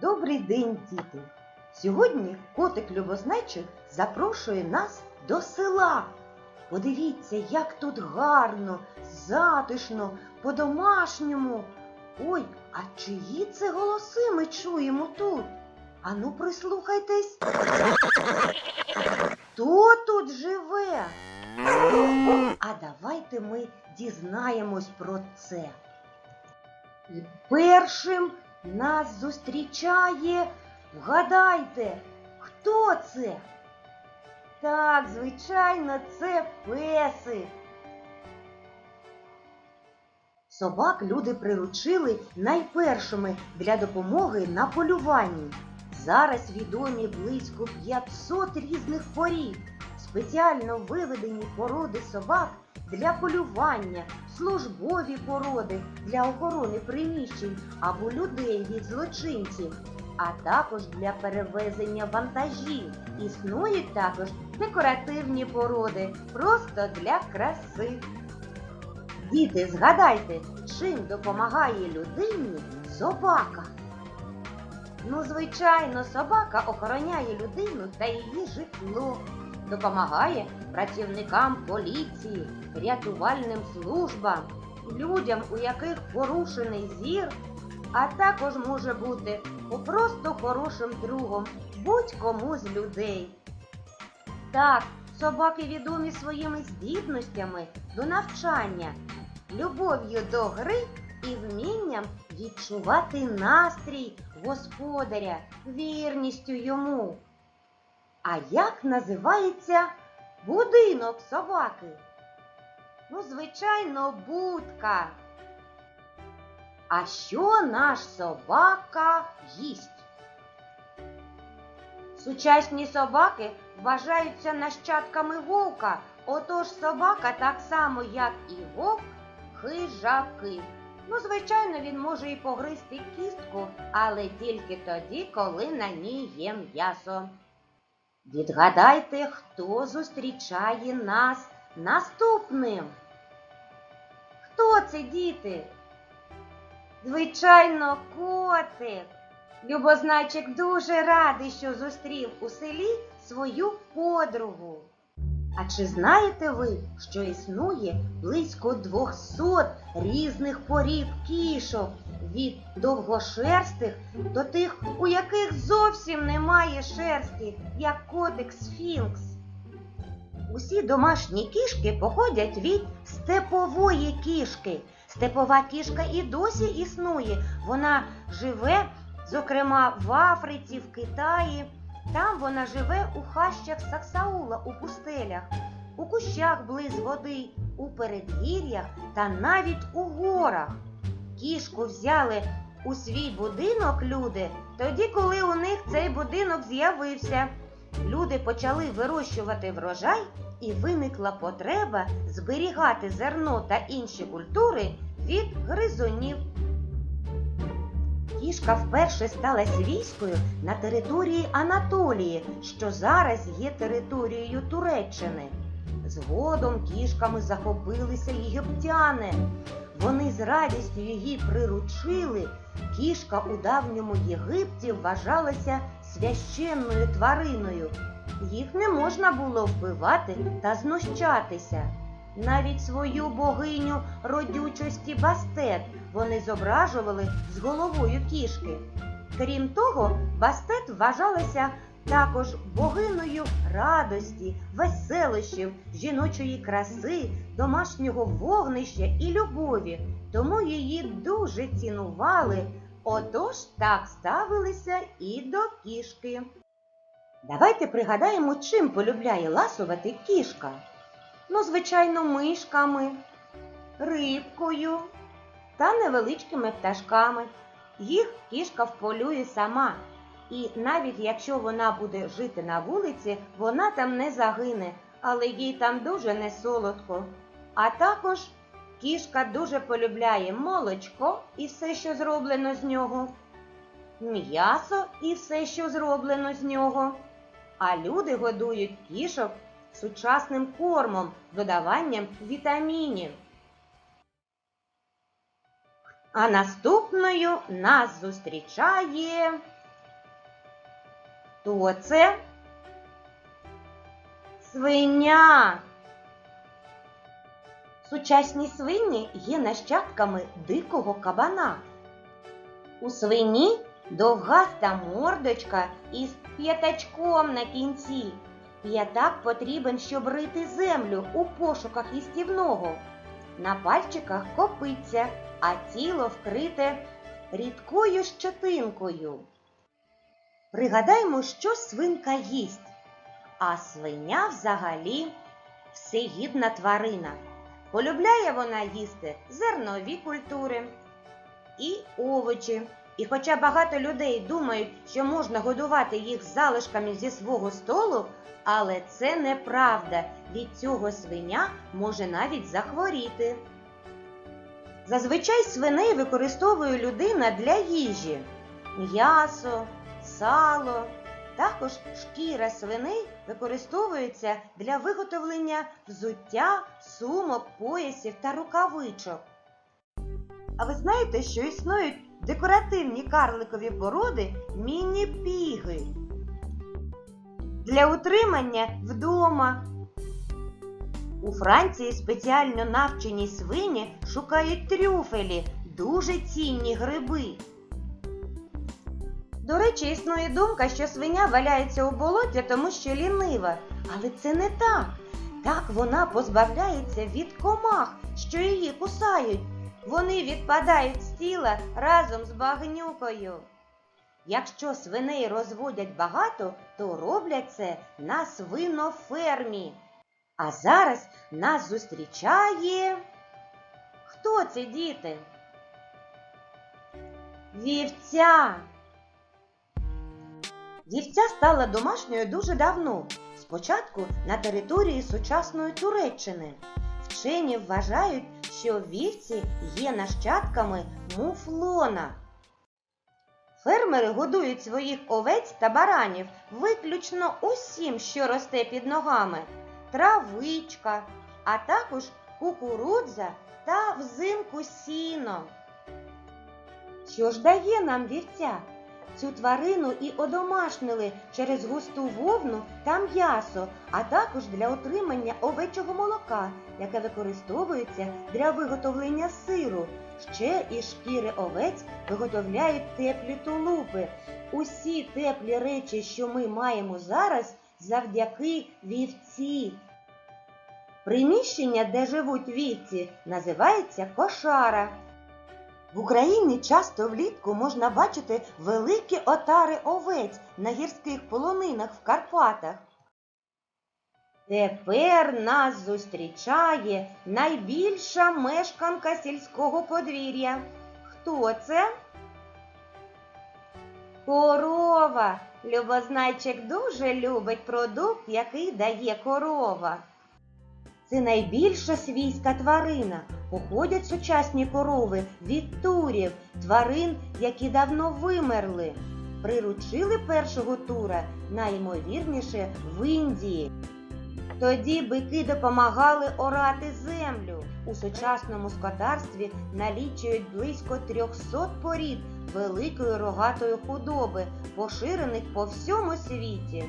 Добрий день, діти! Сьогодні котик Любознайчик запрошує нас до села. Подивіться, як тут гарно, затишно, по-домашньому. Ой, а чиї це голоси ми чуємо тут? Ану, прислухайтесь. Хто тут живе? А давайте ми дізнаємось про це. І першим нас зустрічає, вгадайте, хто це? Так, звичайно, це песик. Собак люди приручили найпершими для допомоги на полюванні. Зараз відомі близько 500 різних порід, спеціально виведені породи собак для полювання, службові породи для охорони приміщень або людей від злочинців, а також для перевезення вантажів. Існують також декоративні породи, просто для краси. Діти, згадайте, чим допомагає людині собака? Ну, звичайно, собака охороняє людину та її житло, допомагає працівникам поліції, рятувальним службам, людям, у яких порушений зір, а також може бути просто хорошим другом будь-кому з людей. Так, собаки відомі своїми здібностями до навчання, любов'ю до гри і вмінням відчувати настрій господаря, вірністю йому. А як називається будинок собаки? Ну, звичайно, будка. А що наш собака їсть? Сучасні собаки вважаються нащадками вовка, отож собака так само, як і вовк, хижаки. Ну, звичайно, він може і погризти кістку, але тільки тоді, коли на ній є м'ясо. Відгадайте, хто зустрічає нас наступним. Хто це, діти? Звичайно, котик. Любозначик дуже радий, що зустрів у селі свою подругу. А чи знаєте ви, що існує близько 200 різних порід кішок від довгошерстих до тих, у яких зовсім немає шерсті, як котик сфінкс? Усі домашні кішки походять від степової кішки. Степова кішка і досі існує. Вона живе, зокрема, в Африці, в Китаї. Там вона живе у хащах Саксаула у пустелях, у кущах близ води, у передгір'ях та навіть у горах. Кішку взяли у свій будинок люди тоді, коли у них цей будинок з'явився. Люди почали вирощувати врожай, і виникла потреба зберігати зерно та інші культури від гризунів. Кішка вперше стала свійською на території Анатолії, що зараз є територією Туреччини. Згодом кішками захопилися єгиптяни. Вони з радістю її приручили. Кішка у давньому Єгипті вважалася священною твариною. Їх не можна було вбивати та знущатися. Навіть свою богиню родючості бастет вони зображували з головою кішки. Крім того, бастет вважалася також богиною радості, веселощів, жіночої краси, домашнього вогнища і любові, тому її дуже цінували, отож так ставилися і до кішки. Давайте пригадаємо, чим полюбляє ласувати кішка. Ну, звичайно, мишками, рибкою та невеличкими пташками. Їх кішка вполює сама. І навіть якщо вона буде жити на вулиці, вона там не загине, але їй там дуже не солодко. А також кішка дуже полюбляє молочко і все, що зроблено з нього, м'ясо і все, що зроблено з нього. А люди годують кішок сучасним кормом, додаванням вітамінів. А наступною нас зустрічає Хто це? Свиня. Сучасні свині є нащадками дикого кабана. У свині довгаста мордочка із п'ятачком на кінці. П'ятак потрібен, щоб рити землю у пошуках їстівного. На пальчиках копиця, а тіло вкрите рідкою щетинкою. Пригадаймо, що свинка їсть. А свиня взагалі всегідна тварина. Полюбляє вона їсти зернові культури і овочі. І хоча багато людей думають, що можна годувати їх залишками зі свого столу, але це неправда. Від цього свиня може навіть захворіти. Зазвичай свиней використовує людина для їжі. М'ясо, сало, також шкіра свиней використовується для виготовлення взуття, сумок, поясів та рукавичок. А ви знаєте, що існують декоративні карликові породи міні-піги для утримання вдома. У Франції спеціально навчені свині шукають трюфелі, дуже цінні гриби. До речі, існує думка, що свиня валяється у болоті, тому що лінива. Але це не так. Так вона позбавляється від комах, що її кусають. Вони відпадають з тіла разом з багнюкою. Якщо свиней розводять багато, то роблять це на свинофермі. А зараз нас зустрічає. Хто це діти? Вівця. Вівця стала домашньою дуже давно, спочатку на території сучасної Туреччини. Вчені вважають, що вівці є нащадками муфлона. Фермери годують своїх овець та баранів виключно усім, що росте під ногами, травичка, а також кукурудза та взимку сіно. Що ж дає нам вівця? Цю тварину і одомашнили через густу вовну та м'ясо, а також для отримання овечого молока, яке використовується для виготовлення сиру. Ще із шкіри овець виготовляють теплі тулупи. Усі теплі речі, що ми маємо зараз, завдяки вівці. Приміщення, де живуть вівці, називається кошара. В Україні часто влітку можна бачити великі отари овець на гірських полонинах в Карпатах. Тепер нас зустрічає найбільша мешканка сільського подвір'я. Хто це? Корова. Любознайчик дуже любить продукт, який дає корова. Це найбільша свійська тварина. Походять сучасні корови від турів, тварин, які давно вимерли. Приручили першого тура найімовірніше в Індії. Тоді бики допомагали орати землю. У сучасному скотарстві налічують близько 300 порід великої рогатої худоби, поширених по всьому світі.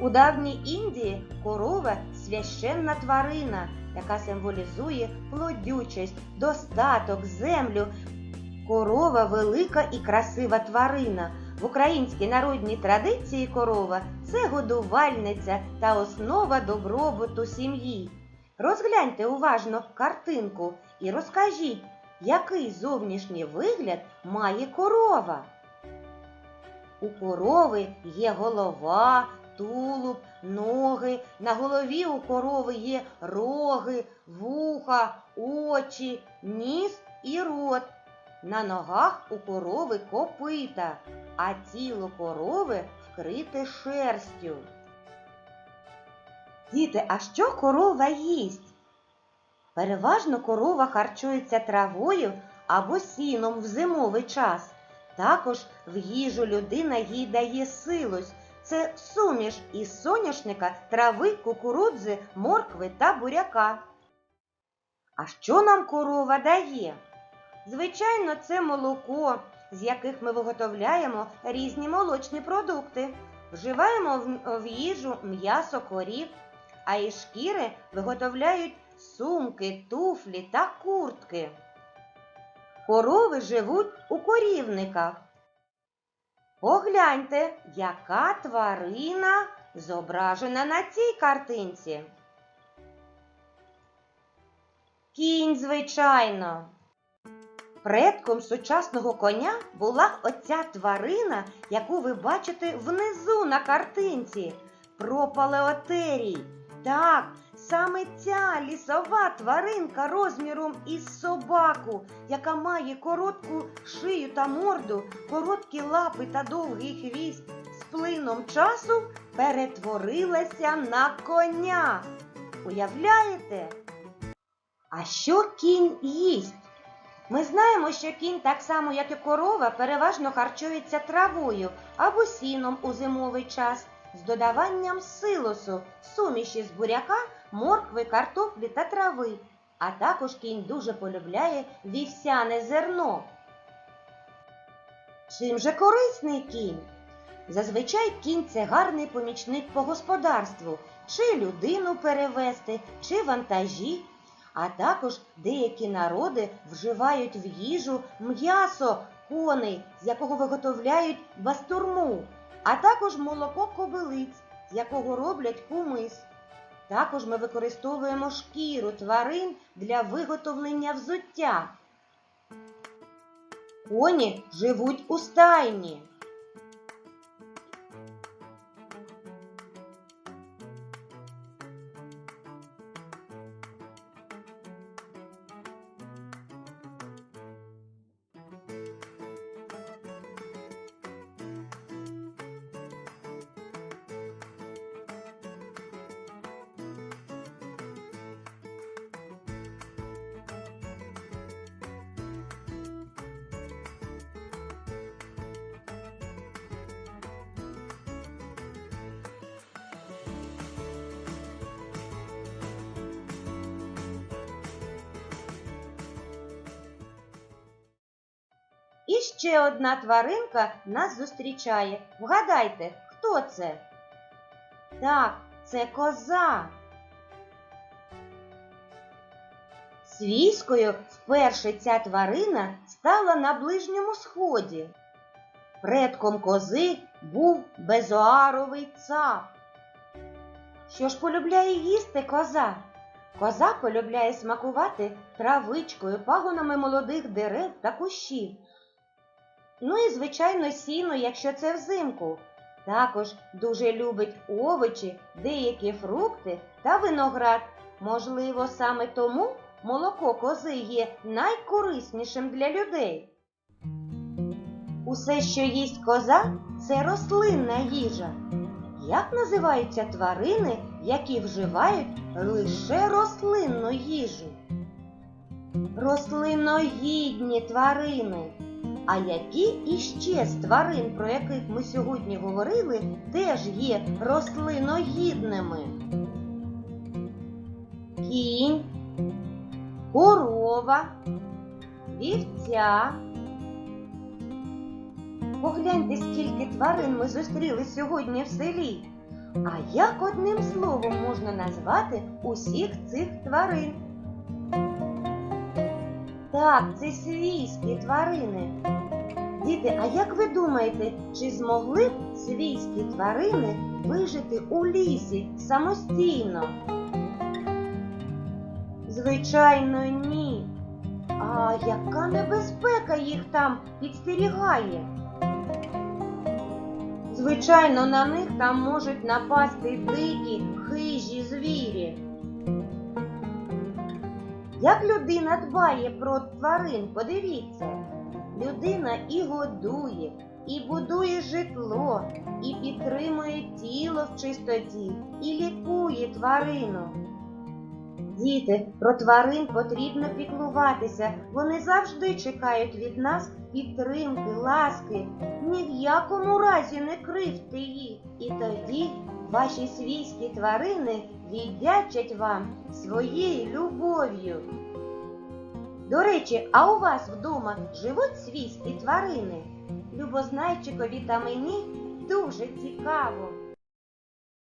У давній Індії корова священна тварина, яка символізує плодючість, достаток, землю. Корова велика і красива тварина. В українській народній традиції корова це годувальниця та основа добробуту сім'ї. Розгляньте уважно картинку і розкажіть, який зовнішній вигляд має корова. У корови є голова, тулуб, ноги. На голові у корови є роги, вуха, очі, ніс і рот. На ногах у корови копита, а тіло корови вкрите шерстю. Діти, а що корова їсть? Переважно корова харчується травою або сіном в зимовий час. Також в їжу людина їй дає силось. Це суміш із соняшника, трави, кукурудзи, моркви та буряка. А що нам корова дає? Звичайно, це молоко. з яких ми виготовляємо різні молочні продукти. Вживаємо в, їжу м'ясо корів, а із шкіри виготовляють сумки, туфлі та куртки. Корови живуть у корівниках. Погляньте, яка тварина зображена на цій картинці. Кінь, звичайно. Предком сучасного коня була оця тварина, яку ви бачите внизу на картинці. Пропалеотерій. Так, саме ця лісова тваринка розміром із собаку, яка має коротку шию та морду, короткі лапи та довгий хвіст, з плином часу перетворилася на коня. Уявляєте? А що кінь їсть? Ми знаємо, що кінь, так само як і корова, переважно харчується травою або сіном у зимовий час з додаванням силосу, суміші з буряка, моркви, картоплі та трави. А також кінь дуже полюбляє вівсяне зерно. Чим же корисний кінь? Зазвичай кінь це гарний помічник по господарству, чи людину перевезти, чи вантажі. А також деякі народи вживають в їжу м'ясо коней, з якого виготовляють бастурму, а також молоко кобилиць, якого роблять кумис. Також ми використовуємо шкіру тварин для виготовлення взуття. Коні живуть у стайні. Ще одна тваринка нас зустрічає. Вгадайте, хто це? Так, це коза. Свійською вперше ця тварина стала на Ближньому Сході. Предком кози був безоаровий цап. Що ж полюбляє їсти коза? Коза полюбляє смакувати травичкою, пагонами молодих дерев та кущів. Ну і, звичайно, сіно, якщо це взимку. Також дуже любить овочі, деякі фрукти та виноград. Можливо, саме тому молоко кози є найкориснішим для людей. Усе, що їсть коза, це рослинна їжа. Як називаються тварини, які вживають лише рослинну їжу? Рослиногідні тварини. А які іще з тварин, про яких ми сьогодні говорили, теж є рослиногідними? Кінь, корова, вівця. Погляньте, скільки тварин ми зустріли сьогодні в селі. А як одним словом можна назвати усіх цих тварин? Так, це свійські тварини. Діти, а як ви думаєте, чи змогли б свійські тварини вижити у лісі самостійно? Звичайно, ні. А яка небезпека їх там підстерігає? Звичайно, на них там можуть напасти дикі, хижі звірі. Як людина дбає про тварин, подивіться. Людина і годує, і будує житло, і підтримує тіло в чистоті, і лікує тварину. Діти, про тварин потрібно піклуватися. Вони завжди чекають від нас підтримки, ласки. Ні в якому разі не кривте їх. І тоді ваші свійські тварини віддячать вам своєю любов'ю. До речі, а у вас вдома живуть свійські тварини? Любознайчикові та мені дуже цікаво.